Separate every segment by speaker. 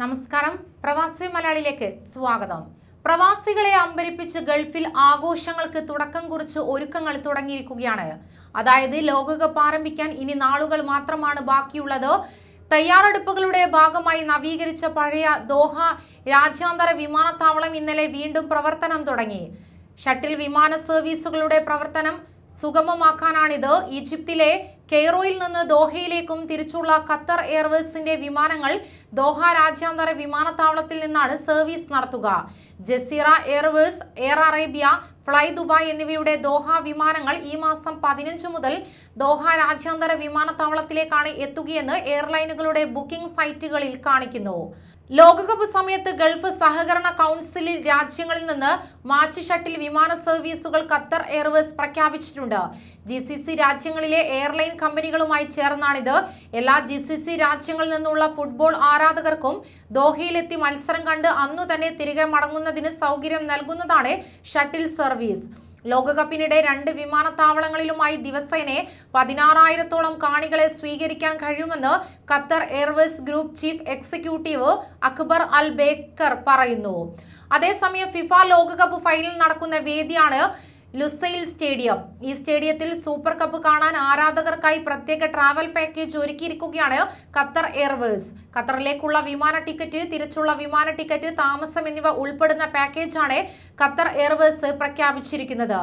Speaker 1: നമസ്കാരം. പ്രവാസി മലയാളിയിലേക്ക് സ്വാഗതം. പ്രവാസികളെ അമ്പരിപ്പിച്ച് ഗൾഫിൽ ആഘോഷങ്ങൾക്ക് തുടക്കം കുറിച്ച് ഒരുക്കങ്ങൾ തുടങ്ങിയിരിക്കുകയാണ്. അതായത് ലോകകപ്പ് ആരംഭിക്കാൻ ഇനി നാളുകൾ മാത്രമാണ് ബാക്കിയുള്ളത്. തയ്യാറെടുപ്പുകളുടെ ഭാഗമായി നവീകരിച്ച പഴയ ദോഹ രാജ്യാന്തര വിമാനത്താവളം ഇന്നലെ വീണ്ടും പ്രവർത്തനം തുടങ്ങി. ഷട്ടിൽ വിമാന സർവീസുകളുടെ പ്രവർത്തനം സുഗമമാക്കാനാണിത്. ഈജിപ്തിലെ കെയ്റോയിൽ നിന്ന് ദോഹയിലേക്കും തിരിച്ചുള്ള ഖത്തർ എയർവേസിന്റെ വിമാനങ്ങൾ ദോഹ രാജ്യാന്തര വിമാനത്താവളത്തിൽ നിന്നാണ് സർവീസ് നടത്തുക. Jazeera Airways Air Arabia fly Dubai എന്നിവയുടെ ദോഹ വിമാനങ്ങൾ ഈ മാസം പതിനഞ്ച് മുതൽ ദോഹ രാജ്യാന്തര വിമാനത്താവളത്തിലേക്കാണ് എത്തുകയെന്ന് എയർലൈനുകളുടെ ബുക്കിംഗ് സൈറ്റുകളിൽ കാണിക്കുന്നു. ലോകകപ്പ് സമയത്ത് ഗൾഫ് സഹകരണ കൗൺസിലിൽ രാജ്യങ്ങളിൽ നിന്ന് മാച്ച് ഷട്ടിൽ വിമാന സർവീസുകൾ ഖത്തർ എയർവേസ് പ്രഖ്യാപിച്ചിട്ടുണ്ട്. ജി രാജ്യങ്ങളിലെ എയർലൈൻ കമ്പനികളുമായി ചേർന്നാണിത്. എല്ലാ ജി സി സി രാജ്യങ്ങളിൽ നിന്നുള്ള ഫുട്ബോൾ ആരാധകർക്കും ദോഹയിലെത്തി മത്സരം കണ്ട് അന്നു തന്നെ തിരികെ മടങ്ങുന്നതിന് സൗകര്യം നൽകുന്നതാണ് ഷട്ടിൽ സർവീസ് ലോകകപ്പിനിടെ രണ്ട് വിമാനത്താവളങ്ങളിലുമായി ദിവസേന പതിനാറായിരത്തോളം കാണികളെ സ്വീകരിക്കാൻ കഴിയുമെന്ന് Qatar Airways group chief executive Akbar Al Baker പറയുന്നു. അതേസമയം ഫിഫ ലോകകപ്പ് ഫൈനൽ നടക്കുന്ന വേദിയാണ് ലുസൈൽ സ്റ്റേഡിയം. ഈ സ്റ്റേഡിയത്തിൽ സൂപ്പർ കപ്പ് കാണാൻ ആരാധകർക്കായി പ്രത്യേക ട്രാവൽ പാക്കേജ് ഒരുക്കിയിരിക്കുകയാണ് ഖത്തർ എയർവേസ്. ഖത്തറിലേക്കുള്ള വിമാന ടിക്കറ്റ് തിരിച്ചുള്ള വിമാന ടിക്കറ്റ് താമസം എന്നിവ ഉൾപ്പെടുന്ന പാക്കേജാണ് ഖത്തർ എയർവേസ് പ്രഖ്യാപിച്ചിരിക്കുന്നത്.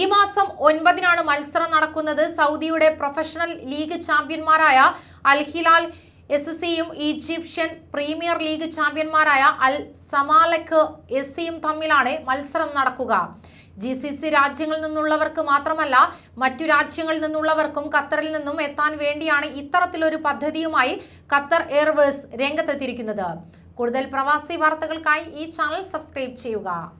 Speaker 1: ഈ മാസം ഒൻപതിനാണ് മത്സരം നടക്കുന്നത്. സൗദിയുടെ പ്രൊഫഷണൽ ലീഗ് ചാമ്പ്യന്മാരായ അൽ ഹിലാൽ എസ് സിയും ഈജിപ്ഷ്യൻ പ്രീമിയർ ലീഗ് ചാമ്പ്യന്മാരായ അൽ സമാലക്ക് എസ് സിയും തമ്മിലാണ് മത്സരം നടക്കുക. ജി സി സി രാജ്യങ്ങളിൽ നിന്നുള്ളവർക്ക് മാത്രമല്ല മറ്റു രാജ്യങ്ങളിൽ നിന്നുള്ളവർക്കും ഖത്തറിൽ നിന്നും എത്താൻ വേണ്ടിയാണ് ഇത്തരത്തിലൊരു പദ്ധതിയുമായി ഖത്തർ എയർവേസ് രംഗത്തെത്തിയിരിക്കുന്നത്. കൂടുതൽ പ്രവാസി വാർത്തകൾക്കായി ഈ ചാനൽ സബ്സ്ക്രൈബ് ചെയ്യുക.